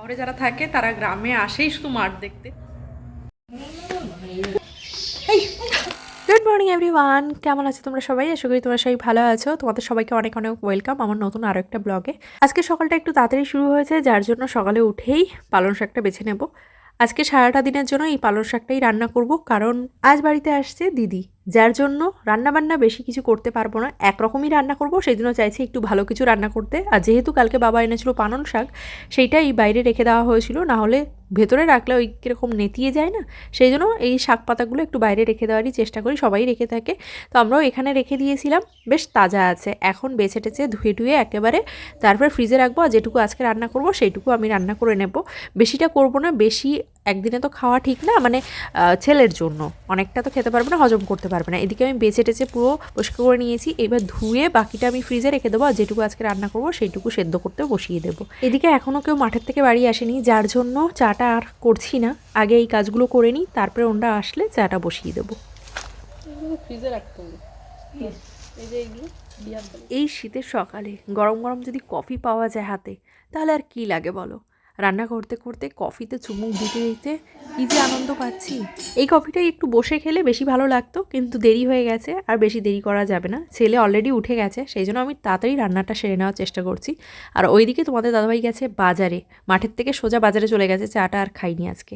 শহরে যারা থাকে, তারা গ্রামে আসেই শুধু মাঠ দেখতে। গুড মর্নিং এভরিওয়ান কেমন আছো তোমরা সবাই? আশা করি তোমরা সবাই ভালো আছো। তোমাদের সবাইকে অনেক অনেক ওয়েলকাম আমার নতুন আরও একটা ব্লগে আজকে সকালটা একটু তাড়াতাড়ি শুরু হয়েছে, যার জন্য সকালে উঠেই পালন শাকটা বেছে নেব। আজকে সারাটা দিনের জন্য এই পালং শাকটাই রান্না করব, কারণ আজ বাড়িতে আসছে দিদি, যার জন্য রান্না বান্না বেশি কিছু করতে পারব না। একরকমই রান্না করব সেই জন্য চাইছি একটু ভালো কিছু রান্না করতে। আর যেহেতু কালকে বাবা এনেছিল পালন শাক, সেইটাই বাইরে রেখে দেওয়া হয়েছিল না হলে ভেতরে রাখলে ওই কীরকম নেতিয়ে যায় না, সেই জন্য এই শাক পাতাগুলো একটু বাইরে রেখে দেওয়ারই চেষ্টা করি, সবাই রেখে থাকে। তো আমরাও এখানে রেখে দিয়েছিলাম, বেশ তাজা আছে। এখন বেছে টেছে, ধুয়ে ধুয়ে একেবারে তারপরে ফ্রিজে রাখব আর যেটুকু আজকে রান্না করব, সেইটুকু আমি রান্না করে নেব। বেশিটা করব না, বেশি একদিনে তো খাওয়া ঠিক না মানে ছেলের জন্য। অনেকটা তো খেতে পারবে না হজম করতে পারবে না। এদিকে আমি বেছে টেছে পুরো পরিষ্কার করে নিয়েছি। এবার ধুয়ে বাকিটা আমি ফ্রিজে রেখে দেবো আর যেটুকু আজকে রান্না করব সেইটুকু সেদ্ধ করতে বসিয়ে দেবো। এদিকে এখনও কেউ মাঠের থেকে বাড়ি আসেনি যার জন্য চাটা আর করছি না। আগে এই কাজগুলো করে নিই তারপরে ওনরা আসলে চাটা বসিয়ে দেবো। ফ্রিজে রাখতে হবে। এই যে এইগুলো এই শীতের সকালে গরম গরম যদি কফি পাওয়া যায় হাতে তাহলে আর কি লাগে বলো? রান্না করতে করতে কফিতে চুমুক দিতে দিতে কী যে আনন্দ পাচ্ছি। এই কফিটাই একটু বসে খেলে বেশি ভালো লাগতো, কিন্তু দেরি হয়ে গেছে আর বেশি দেরি করা যাবে না। ছেলে অলরেডি উঠে গেছে, সেই জন্য আমি তাড়াতাড়ি রান্নাটা সেরে নেওয়ার চেষ্টা করছি। আর ওইদিকে তোমাদের দাদাভাই গেছে বাজারে, মাঠের থেকে সোজা বাজারে চলে গেছে, চাটা আর খাইনি আজকে।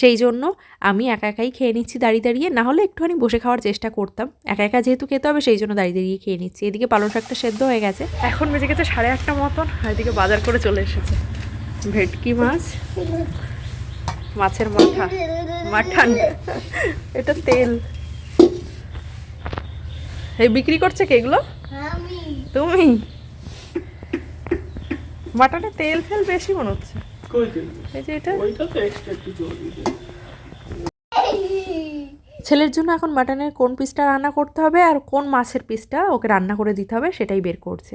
সেই জন্য আমি একা একাই খেয়ে নিচ্ছি দাঁড়িয়ে দাঁড়িয়ে, না হলে একটুখানি বসে খাওয়ার চেষ্টা করতাম। একা একা যেহেতু খেতে হবে, সেই জন্য দাঁড়িয়ে দাঁড়িয়ে খেয়ে নিচ্ছি। এদিকে পালং শাকটা সেদ্ধ হয়ে গেছে। এখন বেজে গেছে সাড়ে আটটা মতন এদিকে বাজার করে চলে এসেছে। ভেটকি মাছ মাছের মাথা মাঠান এটা তেল। এই বিক্রি করছে কে এগুলো? তুমি। মাটনে তেল ফেল বেশি মনে হচ্ছে। এই যে এটা। ছেলের জন্য এখন মাটনের কোন পিসটা রান্না করতে হবে আর কোন মাছের পিসটা ওকে রান্না করে দিতে হবে সেটাই বের করছে।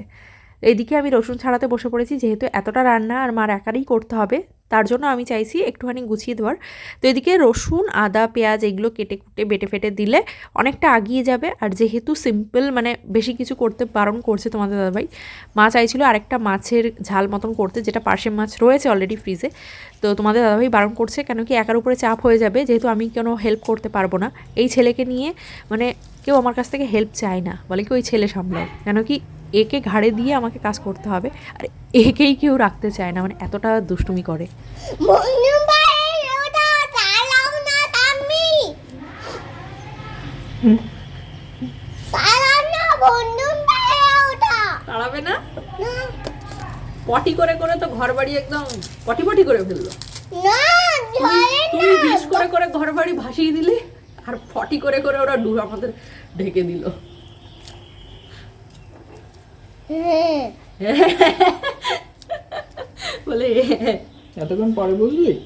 এইদিকে আমি রসুন ছাড়াতে বসে পড়েছি, যেহেতু এতটা রান্না আর মার একারই করতে হবে, তার জন্য আমি চাইছি একটুখানি গুছিয়ে দেওয়ার। তো এদিকে রসুন, আদা, পেঁয়াজ এগুলো কেটে কুটে বেটে ফেটে দিলে অনেকটা আগিয়ে যাবে। আর যেহেতু সিম্পল মানে বেশি কিছু করতে বারণ করছে তোমাদের দাদাভাই, মা চাইছিল আরেকটা মাছের ঝাল মতন করতে, যেটা পার্শে মাছ রয়েছে অলরেডি ফ্রিজে তো তোমাদের দাদাভাই বারণ করছে, কেন কি একার উপরে চাপ হয়ে যাবে, যেহেতু আমি কোনো হেল্প করতে পারব না। এই ছেলেকে নিয়ে মানে কেউ আমার কাছ থেকে হেল্প চায় না, বলে কি ওই ছেলে সামলাও। কেন কি একে ঘাড়ে দিয়ে আমাকে কাজ করতে হবে আর একেই কেউ রাখতে চায় না মানে এতটা দুষ্টুমি করে। তুমি তাড়াবে না? পটি করে করে তো ঘর বাড়ি একদম পটি পটি করে ফেলল। না তুই বিষ করে করে ঘর বাড়ি ভাসিয়ে দিলি আর ফটি করে করে ওরা ডু আমাদের ঢেকে দিল। বলে এতক্ষণ পরে বুঝলি?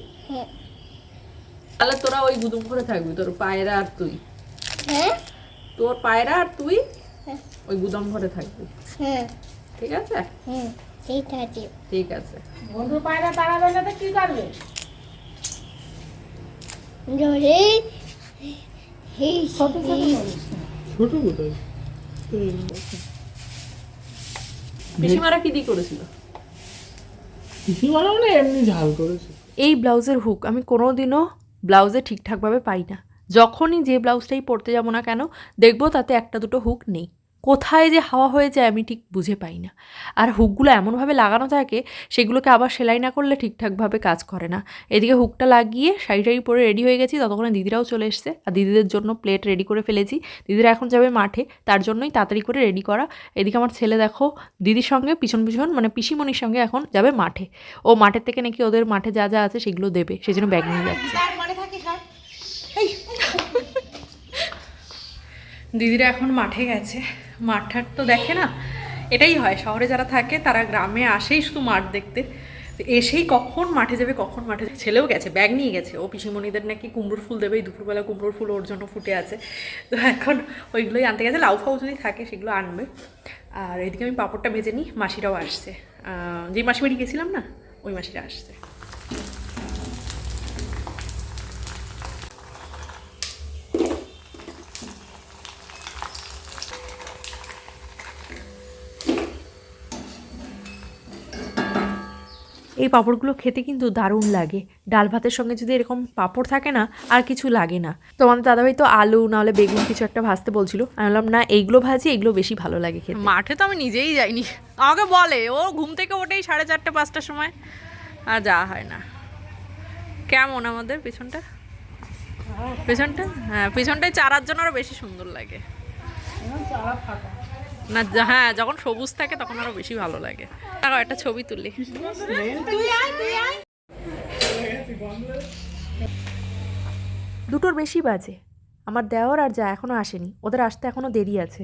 তাহলে তোরা ওই গুদুম করে থাকবি তোর পায়রা আর তুই। হ্যাঁ। তোর পায়রা আর তুই ওই গুদাম ঘরে থাকবি। হ্যাঁ। ঠিক আছে? হ্যাঁ ঠিক আছে। ঠিক আছে। ধরে এই ছোট কোথায়? পিসিমারা কি দিয়ে করেছিল? পিসিমারা মানে এমনি ঝাল করেছে। এই ব্লাউজের হুক আমি কোনো দিনও ব্লাউজে ঠিকঠাকভাবে পাই না। যখনই যে ব্লাউজটাই পরতে যাব না কেন দেখব তাতে একটা দুটো হুক নেই। কোথায় যে হাওয়া হয়ে যায় আমি ঠিক বুঝে পাই না। আর হুকগুলো এমনভাবে লাগানো থাকে, সেগুলোকে আবার সেলাই না করলে ঠিকঠাকভাবে কাজ করে না। এদিকে হুকটা লাগিয়ে শাড়ি টাড়ি পরে রেডি হয়ে গেছি, ততক্ষণে দিদিরাও চলে এসছে। আর দিদিদের জন্য প্লেট রেডি করে ফেলেছি। দিদিরা এখন যাবে মাঠে, তার জন্যই তাড়াতাড়ি করে রেডি করা। এদিকে আমার ছেলে দেখো, দিদির সঙ্গে পিছন পিছন মানে পিসিমণির সঙ্গে এখন যাবে মাঠে। ও মাঠের থেকে নাকি ওদের মাঠে যা যা আছে সেগুলো দেবে সেই জন্য ব্যাগ নিয়ে যাচ্ছে। দিদিরা এখন মাঠে গেছে। মাঠ তো দেখে না? এটাই হয়, শহরে যারা থাকে তারা গ্রামে আসেই শুধু মাঠ দেখতে। এসেই কখন মাঠে যাবে, কখন মাঠে ছেলেও গেছে, ব্যাগ নিয়ে গেছে। ও পিসিমণিদের নাকি কুমড়োর ফুল দেবে দুপুরবেলা কুমড়োর ফুল ওর জন্য ফুটে আছে। তো এখন ওইগুলোই আনতে গেছে, লাউ ফাউ যদি থাকে সেগুলো আনবে। আর এদিকে আমি পাঁপড়টা ভেজে নিই, মাসিরাও আসছে। যেই মাসি বাড়ি গেছিলাম না, ওই মাসিরা আসছে। এই পাঁপড়গুলো খেতে কিন্তু দারুণ লাগে। ডাল ভাতের সঙ্গে যদি এরকম পাঁপড় থাকে না আর কিছু লাগে না। তো আমাদের দাদাভাই তো আলু নাহলে বেগুন কিছু একটা ভাজতে বলছিল। আমি বললাম না এইগুলো ভাজি এগুলো বেশি ভালো লাগে খেতে। মাঠে তো আমি নিজেই যাইনি। আমাকে বলে ও ঘুম থেকে ওঠেই সাড়ে চারটে পাঁচটার সময়। আর যাওয়া হয় না। কেমন আমাদের পিছনটা? পিছনটা? হ্যাঁ পিছনটায় চারার জন্য আরও বেশি সুন্দর লাগে। না হ্যাঁ যখন সবুজ থাকে তখন আরও বেশি ভালো লাগে। দেখো একটা ছবি তুলি। দুটোর বেশি বাজে। আমার দেওয়ার আর যা এখনও আসেনি। ওদের আসতে এখনও দেরি আছে।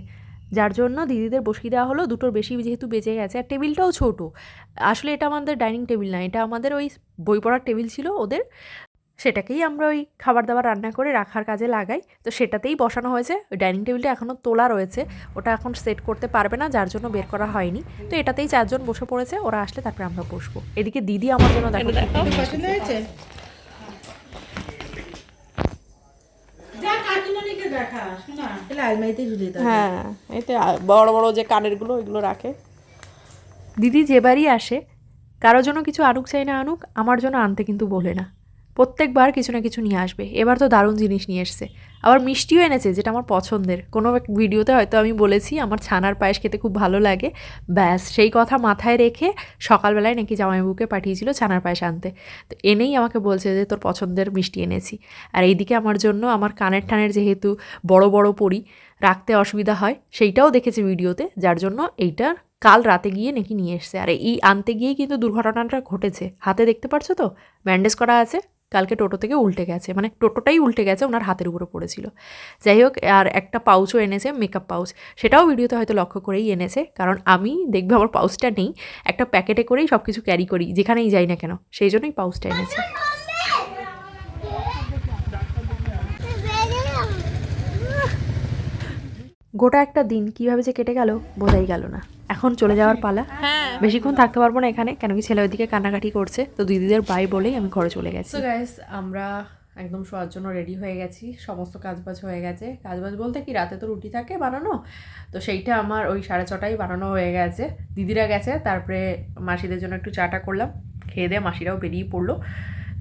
যার জন্য দিদিদের বসিয়ে দেওয়া হলো, দুটোর বেশি যেহেতু বেজে গেছে। আর টেবিলটাও ছোট। আসলে এটা আমাদের ডাইনিং টেবিল না, এটা আমাদের ওই বই পড়ার টেবিল ছিল ওদের। সেটাকেই আমরা ওই খাবার দাবার রান্না করে রাখার কাজে লাগাই। তো সেটাতেই বসানো হয়েছে। ওই ডাইনিং টেবিলটা এখনও তোলা রয়েছে। ওটা এখন সেট করতে পারবে না যার জন্য বের করা হয়নি। তো এটাতেই চারজন বসে পড়েছে। ওরা আসলে তারপরে আমরা বসবো। এদিকে দিদি আমার জন্য দেখো। হ্যাঁ এতে বড় বড় যে কানেরগুলো ওইগুলো রাখে। দিদি যেবারই আসে কারোর জন্য কিছু আনুক চাই না আনুক আমার জন্য আনতে কিন্তু বলে না। প্রত্যেকবার কিছু না কিছু নিয়ে আসবে। এবার তো দারুণ জিনিস নিয়ে এসছে। আবার মিষ্টিও এনেছে, যেটা আমার পছন্দের। কোনো এক ভিডিওতে হয়তো আমি বলেছি, আমার ছানার পায়েস খেতে খুব ভালো লাগে। ব্যাস, সেই কথা মাথায় রেখে সকালবেলায় নাকি জামাইবাবুকে পাঠিয়েছিল ছানার পায়েস আনতে। তো এনেই আমাকে বলছে যে, তোর পছন্দের মিষ্টি এনেছি। আর এইদিকে আমার জন্য আমার কানের টানের যেহেতু বড় বড় পরি, রাখতে অসুবিধা হয়, সেইটাও দেখেছে ভিডিওতে, যার জন্য এইটা কাল রাতে গিয়ে নাকি নিয়ে এসছে। আর এই আনতে গিয়েই কিন্তু দুর্ঘটনাটা ঘটেছে। হাতে দেখতে পারছ তো? ব্যান্ডেজ করা আছে। কালকে টোটো থেকে উল্টে গেছে। মানে টোটোটাই উল্টে গেছে, ওনার হাতের উপরে পড়েছিল। যাই হোক, আর একটা পাউচও এনেছে মেকআপ পাউচ সেটাও ভিডিওতে হয়তো লক্ষ্য করেই এনেছে, কারণ আমি দেখবে আমার পাউচটা নেই। একটা প্যাকেটে করেই সব কিছু ক্যারি করি, যেখানেই যাই না কেন, সেই জন্যই পাউচটা এনেছে। গোটা একটা দিন কীভাবে যে কেটে গেল বোঝাই গেল না। এখন চলে যাওয়ার পালা। হ্যাঁ। বেশিক্ষণ থাকতে পারব না এখানে কেন কি ছেলে ওইদিকে কান্নাকাটি করছে। তো দিদিদের বাই বলেই আমি ঘরে চলে গেছি। গাইস আমরা একদম শোয়ার জন্য রেডি হয়ে গেছি। সমস্ত কাজবাজ হয়ে গেছে। কাজবাজ বলতে কি রাতে তো রুটি থাকে বানানো তো সেইটা আমার ওই সাড়ে ছটায় বানানো হয়ে গেছে। দিদিরা গেছে তারপরে মাসিদের জন্য একটু চাটা করলাম। খেয়ে দিয়ে মাসিরাও বেরিয়ে পড়ল।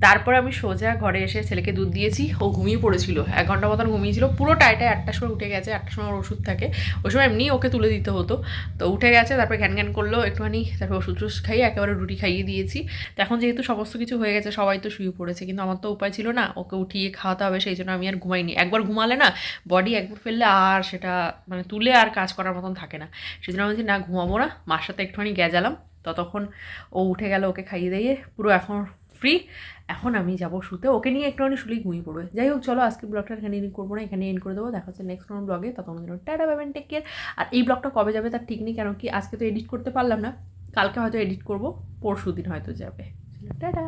তারপর আমি সোজা ঘরে এসে ছেলেকে দুধ দিয়েছি। ও ঘুমিয়ে পড়েছিল। এক ঘণ্টা মতন ঘুমিয়েছিল। পুরো টাইটায় আটটার সময় উঠে গেছে। আটটার সময় ওষুধ থাকে। ওই সময় এমনি ওকে তুলে দিতে হতো। তো উঠে গেছে, তারপরে ঘ্যান ঘ্যান করল, একটুখানি, তারপর ওষুধ টুষ খাইয়ে একেবারে রুটি খাইয়ে দিয়েছি। তো এখন যেহেতু সমস্ত কিছু হয়ে গেছে, সবাই তো শুয়ে পড়েছে। কিন্তু আমার তো উপায় ছিল না, ওকে উঠিয়ে খাওয়াতে হবে, সেই জন্য আমি আর ঘুমাইনি। একবার ঘুমালে না বডি একবার ফেললে আর সেটা মানে তুলে আর কাজ করার মতন থাকে না। সেই জন্য আমি না, ঘুমাবো না। মার সাথে একটুখানি গেজালাম। ততক্ষণ ও উঠে গেল ওকে খাইয়ে দিয়ে। পুরো এখন ফ্রি এখন আমি যাব শুতে। ওকে নিয়ে একটুখানি শুলেই ঘুমিয়ে পড়বে। যাই হোক, চলো আজকে ব্লগটা এখানে এন্ড করব না। এখানে এন্ড করে দেবো। দেখা হচ্ছে নেক্সট কোনো ব্লগে জন্য টাটা পাবেন টেক কেয়ার আর এই ব্লগটা কবে যাবে তার ঠিক নেই, কেন কি আজকে তো এডিট করতে পারলাম না। কালকে হয়তো এডিট করব পরশু দিন হয়তো যাবে। টাটা।